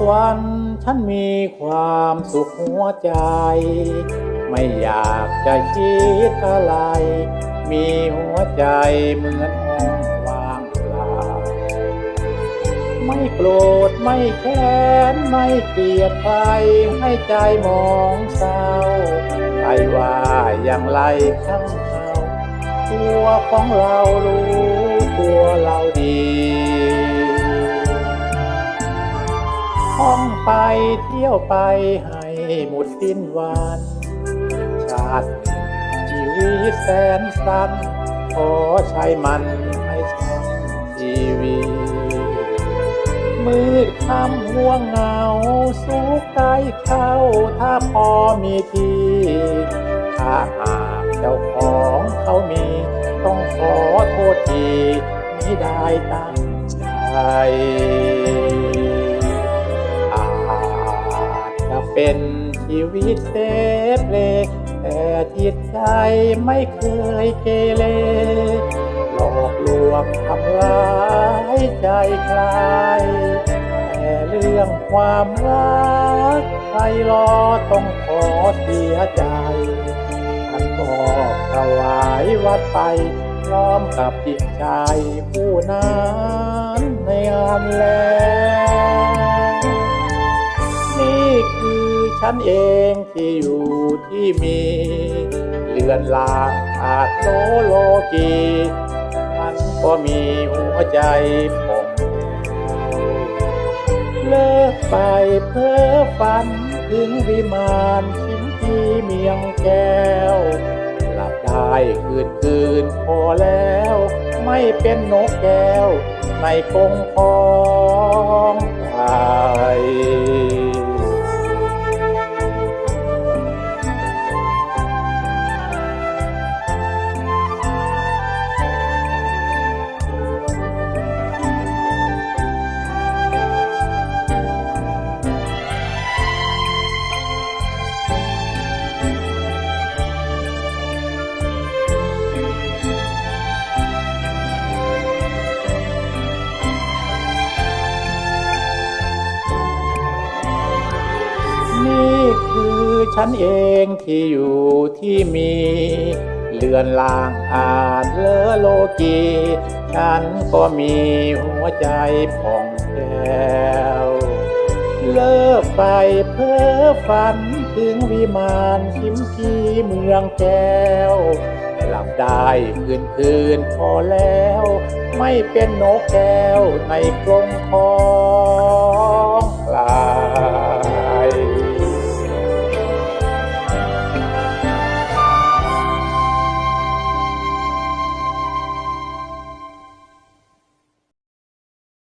กวันฉันมีความสุขหัวใจ ไม่อยากจะคิดอะไร มีหัวใจเหมือนห้องว่างเปล่า ไม่โกรธไม่แค้นไม่เกลียดใครให้ใจมองเศร้าใครว่าอย่างไรข้างเขาตัวของเรารู้ตัวเราดี ท่องไปเที่ยวไปให้หมดสิ้นวัน ชาติชีวิตแสนสั้นขอใช้มันให้ช่างชีวิตมืดคำห่วงเหงาสุขใกล้เข้าถ้าพอมีทีถ้าหากเจ้าของเขามี ต้องขอโทษทีไม่ได้ตั้งใจ เป็นชีวิตเซฟเลแต่จิตใจไม่เคยเกเรหลอกลวงทำร้ายใจใครแต่เรื่องความรักใครรอต้องขอเสียใจท่านบอกถวายวัดไปพร้อมกับจิตใจผู้นั้นในงานแล้ว ฉันเองที่อยู่ที่มีเลือนลางอาจโลโลกีมันก็มีหัวใจผ่องแผ้วเลิกไปเพ้อฝันถึงวิมานชิมที่เมียงแก้ว หลับได้คืนคืนพอแล้ว ไม่เป็นนกแก้ว ในกงของใคร ฉันเองที่อยู่ที่มี เลือนลางอ่าจเลอโลกี ฉันก็มีหัวใจผ่องแผ้ว เลิกไปเพ้อฝันถึงวิมานชิมพีเมืองแก้ว หลับได้คืนคืนพอแล้ว ไม่เป็นนกแก้วในกรงของ